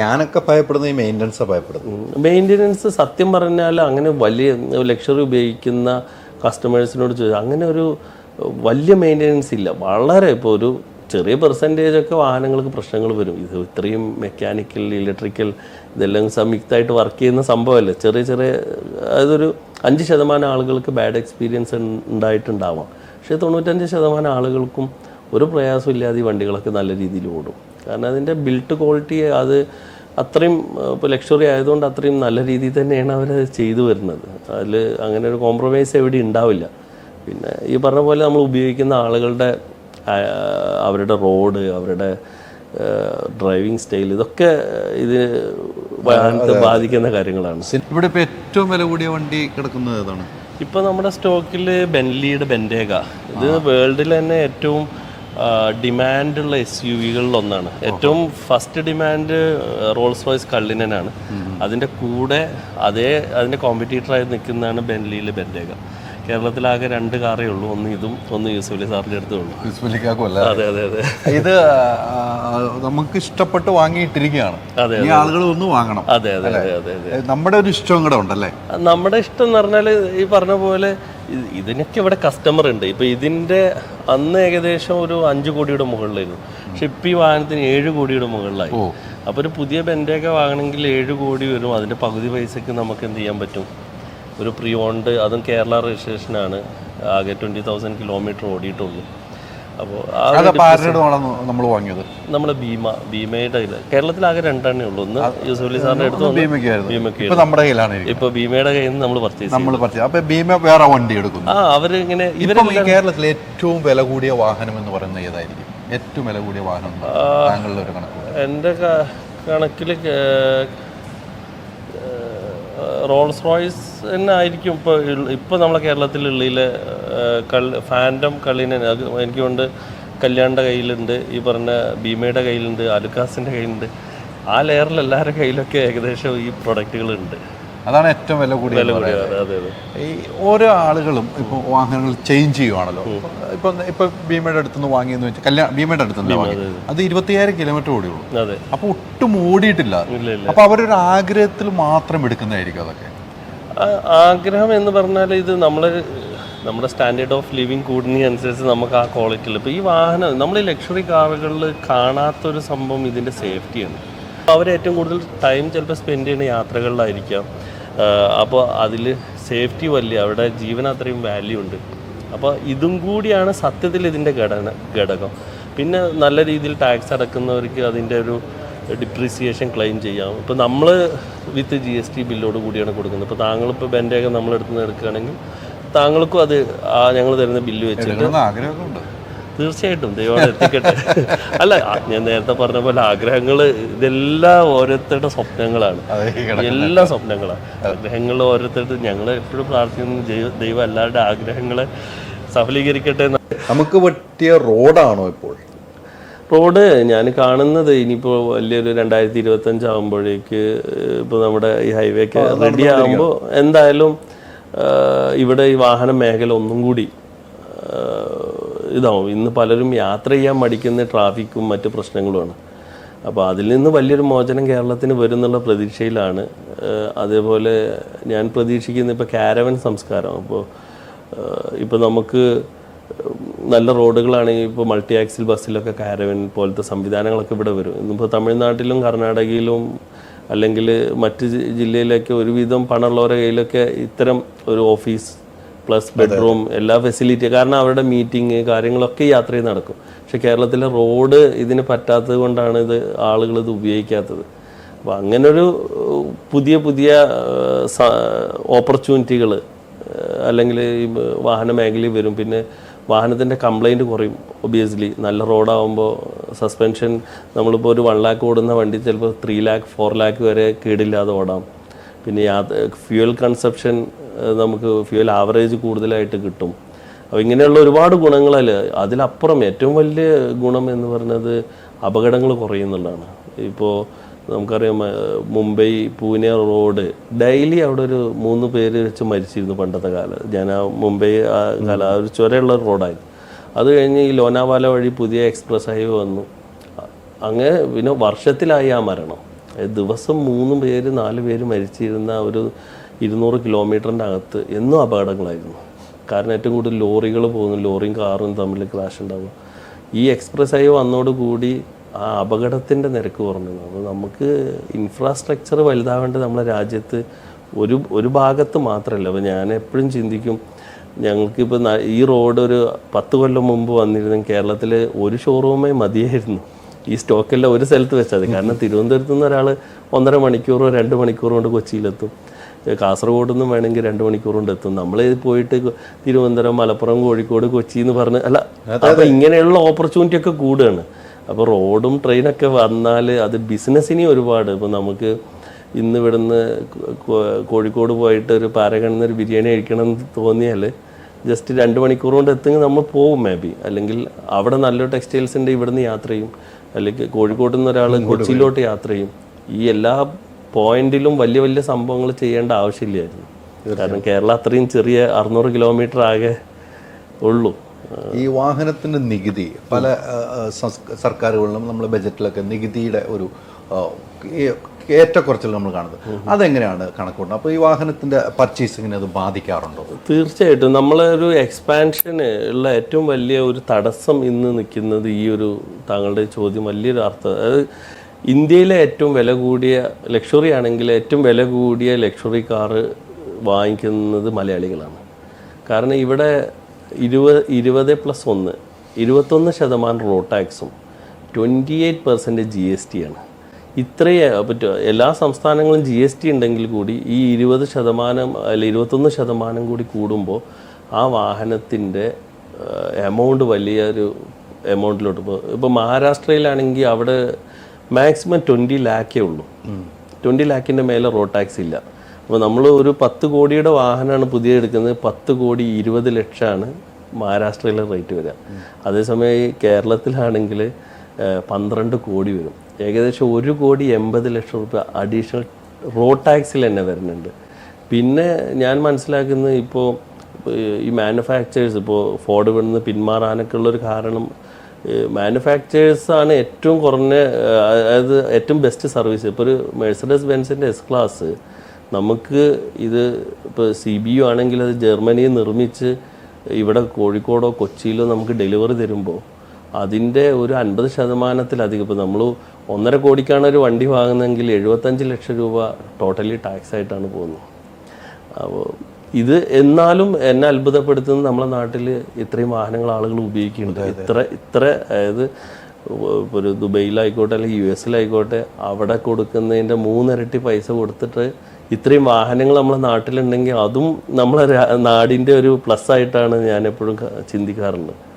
ഞാനൊക്കെ ഭയപ്പെടുന്നത് ഈ മെയിന്റനൻസ് ഭയപ്പെടുന്നു മെയിന്റനൻസ് സത്യം പറഞ്ഞാൽ അങ്ങനെ വലിയ ലക്ഷറി ഉപയോഗിക്കുന്ന കസ്റ്റമേഴ്സിനോട് ചോദിച്ചു അങ്ങനെ ഒരു വലിയ മെയിന്റനൻസ് ഇല്ല. വളരെ ഇപ്പോൾ ഒരു ചെറിയ പെർസെന്റേജ് ഒക്കെ വാഹനങ്ങൾക്ക് പ്രശ്നങ്ങൾ വരും. ഇത് ഇത്രയും മെക്കാനിക്കൽ ഇലക്ട്രിക്കൽ ഇതെല്ലാം സംയുക്തമായിട്ട് വർക്ക് ചെയ്യുന്ന സംഭവമല്ലേ? ചെറിയ ചെറിയ അതൊരു അഞ്ച് ശതമാനം ആളുകൾക്ക് ബാഡ് എക്സ്പീരിയൻസ് ഉണ്ടായിട്ടുണ്ടാവാം. പക്ഷേ തൊണ്ണൂറ്റഞ്ച് ശതമാനം ആളുകൾക്കും ഒരു പ്രയാസമില്ലാതെ ഈ വണ്ടികളൊക്കെ നല്ല രീതിയിൽ ഓടും. കാരണം അതിന്റെ ബിൽട്ട് ക്വാളിറ്റി അത് അത്രയും ഇപ്പോൾ ലക്ഷറി ആയതുകൊണ്ട് അത്രയും നല്ല രീതിയിൽ തന്നെയാണ് അവർ ചെയ്തു വരുന്നത്. അതിൽ അങ്ങനെ ഒരു കോംപ്രമൈസ് എവിടെ ഉണ്ടാവില്ല. പിന്നെ ഈ പറഞ്ഞ പോലെ നമ്മൾ ഉപയോഗിക്കുന്ന ആളുകളുടെ അവരുടെ റോഡ് അവരുടെ ഡ്രൈവിംഗ് സ്റ്റൈൽ ഇതൊക്കെ ഇത് വാഹനത്തെ ബാധിക്കുന്ന കാര്യങ്ങളാണ്. ഇവിടെ ഇപ്പോൾ ഏറ്റവും വില കൂടിയ വണ്ടി കിടക്കുന്നത് ഏതാണ്? ഇപ്പോൾ നമ്മുടെ സ്റ്റോക്കിൽ ബെൻലിയുടെ ബെൻഡേഗ ഇത് വേൾഡിൽ തന്നെ ഏറ്റവും ഡിമാൻഡുള്ള എസ് യു വികളിലൊന്നാണ് ഏറ്റവും ഫസ്റ്റ് ഡിമാൻഡ് റോൾസ് റോയ്സ് കള്ളിനനാണ്. അതിന്റെ കൂടെ അതേ അതിന്റെ കോമ്പറ്റീറ്ററായി നിൽക്കുന്നതാണ് ബെൻലിയിലെ ബെൻഡേഗ കേരളത്തിലാകെ രണ്ട് കാറേ ഉള്ളൂ. ഒന്ന് ഇതും ഒന്ന് യൂസുഫലി സാറിന്റെ അടുത്തേ ഉള്ളൂ. യൂസ്ഫലിക്കാക്കുമല്ല അതെ അതെ അതെ. ഇത് നമുക്ക് ഇഷ്ടപ്പെട്ട് വാങ്ങിയിട്ടിരിക്കുകയാണ്. അതെ, ഈ ആളുകൾ ഒന്ന് വാങ്ങണം അതെ അതെ അതെ അതെ അതെ. നമ്മുടെ ഒരു ഇഷ്ടം കൂടെ ഉണ്ടല്ലേ? നമ്മുടെ ഇഷ്ടം എന്ന് പറഞ്ഞാൽ ഈ പറഞ്ഞ പോലെ ഇതിനൊക്കെ ഇവിടെ കസ്റ്റമർ ഉണ്ട്. ഇപ്പൊ ഇതിന്റെ അന്ന് ഏകദേശം ഒരു അഞ്ചു കോടിയുടെ മുകളിലായിരുന്നു. പക്ഷെ ഇപ്പം ഈ വാഹനത്തിന് ഏഴ് കോടിയുടെ മുകളിലായി. അപ്പോൾ ഒരു പുതിയ ബെൻഡൊക്കെ വാങ്ങണമെങ്കിൽ ഏഴ് കോടി വരും. അതിന്റെ പകുതി പൈസക്ക് നമുക്ക് എന്ത് ചെയ്യാൻ പറ്റും? ഒരു പ്രീ ഓൺഡ് അതും കേരള രജിസ്ട്രേഷനാണ് ആകെ ട്വന്റി തൗസൻഡ് കിലോമീറ്റർ ഓടിയിട്ടുള്ളൂ. അപ്പോൾ ആ നമ്മൾ വാങ്ങിയത്? നമ്മൾ ഭീമ ഭീമയുടെ കയ്യിൽ കേരളത്തിൽ ആകെ രണ്ടെണ്ണേ ഉള്ളൂ. ഒന്ന് യൂസുഫലി സാറിന്റെ അടുത്ത് വന്നു ഭീമയ്ക്കായിരുന്നു. ഭീമയ്ക്ക് ഇപ്പൊ നമ്മുടെ കയ്യിലാണ് ഇരിക്കുന്നത്. ഇപ്പൊ ഭീമയുടെ കയ്യിൽ നിന്ന് നമ്മൾ പർച്ചേസ് നമ്മൾ അപ്പൊ ഭീമ വേറെ വണ്ടി എടുക്കുന്നു. ആ അവരിങ്ങനെ ഇപ്പം ഈ കേരളത്തിലെ ഏറ്റവും വില കൂടിയ വാഹനം എന്ന് പറയുന്നത് ഏതായിരിക്കും? ഏറ്റവും വില കൂടിയ വാഹനം എന്ന് പറയുന്നത് താങ്കളുടെ ഒരു കണക്ക് എന്റെ കണക്കിൽ റോൾസ് റോയ്സ് തന്നെ ആയിരിക്കും ഇപ്പോൾ ഇപ്പോൾ നമ്മളെ കേരളത്തിലുള്ളിലെ ഫാന്റം കള്ളിനെ അത് എനിക്ക് കൊണ്ട് കല്യാണിന്റെ കയ്യിലുണ്ട് ഈ പറഞ്ഞ ഭീമയുടെ കയ്യിലുണ്ട് അലുക്കാസിന്റെ കയ്യിലുണ്ട്. ആ ലെയറിൽ എല്ലാവരുടെ കയ്യിലൊക്കെ ഏകദേശം ഈ പ്രൊഡക്റ്റുകളുണ്ട് അതാണ് ഏറ്റവും വില കൂടിയ അതെ അതെ ഈ ഓരോ ആളുകളും ഇപ്പൊ വാഹനങ്ങൾ ചേഞ്ച് ചെയ്യുവാണല്ലോ. ഇപ്പൊ ഇപ്പൊ ഭീമയുടെ അടുത്തുനിന്ന് വാങ്ങിയെന്ന് വെച്ചാൽ കല്യാണം ഭീമയുടെ അടുത്തുനിന്ന് വാങ്ങി. അത് ഇരുപത്തിയായിരം കിലോമീറ്റർ ഓടിയുള്ളൂ. അതെ. അപ്പൊ ഒട്ടും ഓടിയിട്ടില്ല. അപ്പോൾ അവരൊരു ആഗ്രഹത്തിൽ മാത്രം എടുക്കുന്നതായിരിക്കും അതൊക്കെ. ആഗ്രഹം എന്ന് പറഞ്ഞാൽ ഇത് നമ്മൾ നമ്മുടെ സ്റ്റാൻഡേർഡ് ഓഫ് ലിവിങ് കൂടുന്നതിനനുസരിച്ച് നമുക്ക് ആ ക്വാളിറ്റിയിൽ ഇപ്പോൾ ഈ വാഹനം നമ്മൾ ഈ ലക്ഷറി കാറുകളിൽ കാണാത്തൊരു സംഭവം ഇതിന്റെ സേഫ്റ്റിയാണ് അവർ ഏറ്റവും കൂടുതൽ ടൈം ചിലപ്പോൾ സ്പെൻഡ് ചെയ്യുന്ന യാത്രകളിലായിരിക്കാം. അപ്പോൾ അതിൽ സേഫ്റ്റി വലിയ അവിടെ ജീവൻ അത്രയും വാല്യൂ ഉണ്ട്. അപ്പോൾ ഇതും കൂടിയാണ് സത്യത്തിൽ ഇതിന്റെ ഘടന ഘടകം. പിന്നെ നല്ല രീതിയിൽ ടാക്സ് അടക്കുന്നവർക്ക് അതിന്റെ ഒരു ഡിപ്രീസിയേഷൻ ക്ലെയിം ചെയ്യാം. ഇപ്പോൾ നമ്മൾ വിത്ത് ജി എസ് ടി ബില്ലോട് കൂടിയാണ് കൊടുക്കുന്നത്. ഇപ്പോൾ താങ്കളിപ്പോൾ ബെൻഡൊക്കെ നമ്മളെടുത്ത് നിന്ന് എടുക്കുകയാണെങ്കിൽ താങ്കൾക്കും അത് ആ ഞങ്ങൾ തരുന്ന ബില്ല് വെച്ചിട്ട് ആഗ്രഹമുണ്ട് തീർച്ചയായിട്ടും ദൈവം എത്തിക്കട്ടെ. അല്ല ഞാൻ നേരത്തെ പറഞ്ഞ പോലെ ആഗ്രഹങ്ങൾ ഇതെല്ലാം ഓരോരുത്തരുടെ സ്വപ്നങ്ങളാണ്. എല്ലാ സ്വപ്നങ്ങളാണ് ആഗ്രഹങ്ങൾ ഓരോരുത്തരുടെ ഞങ്ങൾ എപ്പോഴും പ്രാർത്ഥിക്കുന്നു ദൈവ- എല്ലാവരുടെ ആഗ്രഹങ്ങളെ സഫലീകരിക്കട്ടെ നമുക്ക് പറ്റിയ റോഡാണോ ഇപ്പോൾ? റോഡ് ഞാൻ കാണുന്നത് ഇനിയിപ്പോൾ വലിയൊരു രണ്ടായിരത്തി ഇരുപത്തഞ്ച് ആകുമ്പോഴേക്ക് ഇപ്പോൾ നമ്മുടെ ഈ ഹൈവേ ഒക്കെ റെഡി ആകുമ്പോൾ എന്തായാലും ഇവിടെ ഈ വാഹന മേഖല ഒന്നും കൂടി ഇതാവും. ഇന്ന് പലരും യാത്ര ചെയ്യാൻ മടിക്കുന്ന ട്രാഫിക്കും മറ്റ് പ്രശ്നങ്ങളുമാണ്. അപ്പോൾ അതിൽ നിന്ന് വലിയൊരു മോചനം കേരളത്തിന് വരും എന്നുള്ള പ്രതീക്ഷയിലാണ് അതേപോലെ ഞാൻ പ്രതീക്ഷിക്കുന്ന ഇപ്പോൾ കാരവൻ സംസ്കാരം. അപ്പോൾ ഇപ്പോൾ നമുക്ക് നല്ല റോഡുകളാണെങ്കിൽ ഇപ്പോൾ മൾട്ടി ആക്സിൽ ബസ്സിലൊക്കെ കാരവൻ പോലത്തെ സംവിധാനങ്ങളൊക്കെ ഇവിടെ വരും. ഇന്നിപ്പോൾ തമിഴ്നാട്ടിലും കർണാടകയിലും അല്ലെങ്കിൽ മറ്റ് ജില്ലയിലൊക്കെ ഒരുവിധം പണമുള്ളവരുടെ കയ്യിലൊക്കെ ഇത്തരം ഒരു ഓഫീസ് പ്ലസ് ബെഡ്റൂം എല്ലാ ഫെസിലിറ്റി കാരണം അവരുടെ മീറ്റിംഗ് കാര്യങ്ങളൊക്കെ യാത്ര യാത്രയിൽ നടക്കും. പക്ഷെ കേരളത്തിലെ റോഡ് ഇതിന് പറ്റാത്തത് കൊണ്ടാണ് ഇത് ആളുകൾ ഇത് ഉപയോഗിക്കാത്തത്. അപ്പോൾ അങ്ങനൊരു പുതിയ പുതിയ ഓപ്പർച്യൂണിറ്റികൾ അല്ലെങ്കിൽ ഈ വാഹന മേഖലയിൽ വരും. പിന്നെ വാഹനത്തിന്റെ കംപ്ലൈന്റ് കുറയും ഒബിയസ്ലി നല്ല റോഡാകുമ്പോൾ സസ്പെൻഷൻ നമ്മളിപ്പോൾ ഒരു വൺ ലാക്ക് ഓടുന്ന വണ്ടി ചിലപ്പോൾ ത്രീ ലാക്ക് ഫോർ ലാക്ക് വരെ കേടില്ലാതെ ഓടാം. പിന്നെ യാത്ര ഫ്യൂവൽ കൺസപ്ഷൻ നമുക്ക് ഫ്യൂവൽ ആവറേജ് കൂടുതലായിട്ട് കിട്ടും. അപ്പോൾ ഇങ്ങനെയുള്ള ഒരുപാട് ഗുണങ്ങളിൽ അതിലപ്പുറം ഏറ്റവും വലിയ ഗുണം എന്ന് പറയുന്നത് അപകടങ്ങൾ കുറയുന്നുള്ളതാണ്. ഇപ്പോൾ നമുക്കറിയാം മുംബൈ പൂനെ റോഡ് ഡെയിലി അവിടെ ഒരു മൂന്ന് പേര് വെച്ച് മരിച്ചിരുന്നു പണ്ടത്തെ കാലം ഞാൻ ആ മുംബൈ ആ കാലം ആ ഒരു ചുരയുള്ള റോഡായിരുന്നു. അത് കഴിഞ്ഞ് ഈ ലോനാവാല വഴി പുതിയ എക്സ്പ്രസ് ഹൈവേ വന്നു. അങ്ങനെ പിന്നെ വർഷത്തിലായി ആ മരണം. ദിവസം മൂന്ന് പേര് നാല് പേര് മരിച്ചിരുന്ന ഒരു ഇരുന്നൂറ് കിലോമീറ്ററിന്റെ അകത്ത് എന്നും അപകടങ്ങളായിരുന്നു. കാരണം ഏറ്റവും കൂടുതൽ ലോറികൾ പോകുന്നു ലോറിയും കാറും തമ്മിൽ ക്രാഷ് ഉണ്ടാവുക. ഈ എക്സ്പ്രസ് ഹൈവേ വന്നതോടുകൂടി ആ അപകടത്തിന്റെ നിരക്ക് കുറഞ്ഞു. അപ്പോൾ നമുക്ക് ഇൻഫ്രാസ്ട്രക്ചർ വലുതാവേണ്ടത് നമ്മുടെ രാജ്യത്ത് ഒരു ഒരു ഭാഗത്ത് മാത്രമല്ല. അപ്പോൾ ഞാൻ എപ്പോഴും ചിന്തിക്കും ഞങ്ങൾക്കിപ്പോൾ ഈ റോഡ് ഒരു പത്ത് കൊല്ലം മുമ്പ് വന്നിരുന്ന കേരളത്തിൽ ഒരു ഷോറൂമേ മതിയായിരുന്നു. ഈ സ്റ്റോക്കെല്ലാം ഒരു സ്ഥലത്ത് വെച്ചാൽ കാരണം തിരുവനന്തപുരത്ത് നിന്ന് ഒരാൾ ഒന്നര മണിക്കൂറോ രണ്ട് മണിക്കൂറോ കൊണ്ട് കൊച്ചിയിലെത്തും. കാസർഗോഡ് നിന്നും വേണമെങ്കിൽ രണ്ട് മണിക്കൂർ കൊണ്ട് എത്തും. നമ്മൾ പോയിട്ട് തിരുവനന്തപുരം മലപ്പുറം കോഴിക്കോട് കൊച്ചി എന്ന് പറഞ്ഞ് അല്ല അപ്പോൾ ഇങ്ങനെയുള്ള ഓപ്പർച്യൂണിറ്റി ഒക്കെ കൂടുകയാണ്. അപ്പോൾ റോഡും ട്രെയിനൊക്കെ വന്നാൽ അത് ബിസിനസ്സിനെ ഒരുപാട്. ഇപ്പോൾ നമുക്ക് ഇന്ന് ഇവിടുന്ന് കോഴിക്കോട് പോയിട്ട് ഒരു പാരകണ്ണ ഒരു ബിരിയാണി കഴിക്കണം എന്ന് തോന്നിയാൽ ജസ്റ്റ് രണ്ട് മണിക്കൂർ കൊണ്ട് എത്തുമെങ്കിൽ നമ്മൾ പോവും മേ ബി അല്ലെങ്കിൽ അവിടെ നല്ലൊരു ടെക്സ്റ്റൈൽസിന്റെ ഇവിടുന്ന് യാത്ര ചെയ്യും. അല്ലെങ്കിൽ കോഴിക്കോട്ടിൽ നിന്ന് ഒരാൾ കൊച്ചിയിലോട്ട് യാത്ര ചെയ്യും. ഈ എല്ലാ പോയിന്റിലും വലിയ വലിയ സംഭവങ്ങൾ ചെയ്യേണ്ട ആവശ്യമില്ലായിരുന്നു. കാരണം കേരള അത്രയും ചെറിയ അറുന്നൂറ് കിലോമീറ്റർ ആകെ ഉള്ളൂ. ഈ വാഹനത്തിന്റെ നികുതി പല സർക്കാരുകളിലും നമ്മുടെ ബജറ്റിലൊക്കെ നികുതിയുടെ ഒരു ഏറ്റക്കുറച്ചിൽ നമ്മൾ കാണുന്നത്. അതെങ്ങനെയാണ് കണക്കൂട്ടുന്നത് അപ്പോൾ ഈ വാഹനത്തിന്റെ പർച്ചേസിങ്ങിനെ അത് ബാധിക്കാറുണ്ടോ? തീർച്ചയായിട്ടും. നമ്മളൊരു എക്സ്പാൻഷന് ഉള്ള ഏറ്റവും വലിയ ഒരു തടസ്സം ഇന്ന് നിൽക്കുന്നത് ഈ ഒരു താങ്കളുടെ ചോദ്യം വലിയൊരു അർത്ഥം അതായത് ഇന്ത്യയിലെ ഏറ്റവും വില കൂടിയ ലക്ഷറി ആണെങ്കിൽ ഏറ്റവും വില കൂടിയ ലക്ഷറി കാറ് വാങ്ങിക്കുന്നത് മലയാളികളാണ്. കാരണം ഇവിടെ ഇരുപത് ഇരുപത് പ്ലസ് ഒന്ന് ഇരുപത്തൊന്ന് ശതമാനം റോഡ് ടാക്സും twenty eight percent G S T ആണ്. ഇത്രയേ എല്ലാ സംസ്ഥാനങ്ങളും ജി എസ് ടി ഉണ്ടെങ്കിൽ കൂടി ഈ ഇരുപത് ശതമാനം അല്ല ഇരുപത്തൊന്ന് ശതമാനം കൂടി കൂടുമ്പോൾ ആ വാഹനത്തിന്റെ എമൗണ്ട് വലിയൊരു എമൗണ്ടിലോട്ട് പോകും ഇപ്പോൾ മഹാരാഷ്ട്രയിലാണെങ്കിൽ അവിടെ മാക്സിമം ട്വന്റി ലാക്കേ ഉള്ളൂ. ട്വന്റി ലാക്കിന്റെ മേലെ റോഡ് ടാക്സ് ഇല്ല. അപ്പോൾ നമ്മൾ ഒരു പത്ത് കോടിയുടെ വാഹനമാണ് പുതിയ എടുക്കുന്നത്. പത്ത് കോടി ഇരുപത് ലക്ഷമാണ് മഹാരാഷ്ട്രയിലെ റേറ്റ് വരിക. അതേസമയം ഈ കേരളത്തിലാണെങ്കിൽ പന്ത്രണ്ട് കോടി വരും. ഏകദേശം ഒരു കോടി എൺപത് ലക്ഷം റുപ്യ അഡീഷണൽ റോഡ് ടാക്സിൽ തന്നെ വരുന്നുണ്ട്. പിന്നെ ഞാൻ മനസ്സിലാക്കുന്നത് ഇപ്പോൾ ഈ മാനുഫാക്ചേഴ്സ് ഇപ്പോൾ ഫോർഡ് വിടുന്ന പിന്മാറാനൊക്കെ ഉള്ളൊരു കാരണം മാനുഫാക്ചേഴ്സ് ആണ് ഏറ്റവും കുറഞ്ഞ അതായത് ഏറ്റവും ബെസ്റ്റ് സർവീസ് ഇപ്പോൾ ഒരു മെഴ്സഡസ് ബെൻസിന്റെ എസ് ക്ലാസ് നമുക്ക് ഇത് ഇപ്പോൾ സി ബി യു ആണെങ്കിൽ അത് ജർമ്മനിയിൽ നിർമ്മിച്ച് ഇവിടെ കോഴിക്കോടോ കൊച്ചിയിലോ നമുക്ക് ഡെലിവറി തരുമ്പോൾ അതിന്റെ ഒരു അൻപത് ശതമാനത്തിലധികം ഇപ്പോൾ നമ്മൾ ഒന്നര കോടിക്കാണ് ഒരു വണ്ടി വാങ്ങുന്നതെങ്കിൽ എഴുപത്തഞ്ച് ലക്ഷം രൂപ ടോട്ടലി ടാക്സ് ആയിട്ടാണ് പോകുന്നത്. അപ്പോൾ ഇത് എന്നാലും എന്നെ അത്ഭുതപ്പെടുത്തുന്നത് നമ്മളെ നാട്ടിൽ ഇത്രയും വാഹനങ്ങൾ ആളുകൾ ഉപയോഗിക്കുന്നുണ്ട്. ഇത്ര ഇത്ര അതായത് ഒരു ദുബൈയിലായിക്കോട്ടെ അല്ലെങ്കിൽ യു എസിലായിക്കോട്ടെ അവിടെ കൊടുക്കുന്നതിന്റെ മൂന്നിരട്ടി പൈസ കൊടുത്തിട്ട് ഇത്രയും വാഹനങ്ങൾ നമ്മളെ നാട്ടിലുണ്ടെങ്കിൽ അതും നമ്മളെ നാടിന്റെ ഒരു പ്ലസ് ആയിട്ടാണ് ഞാൻ എപ്പോഴും ചിന്തിക്കാറുണ്ട്.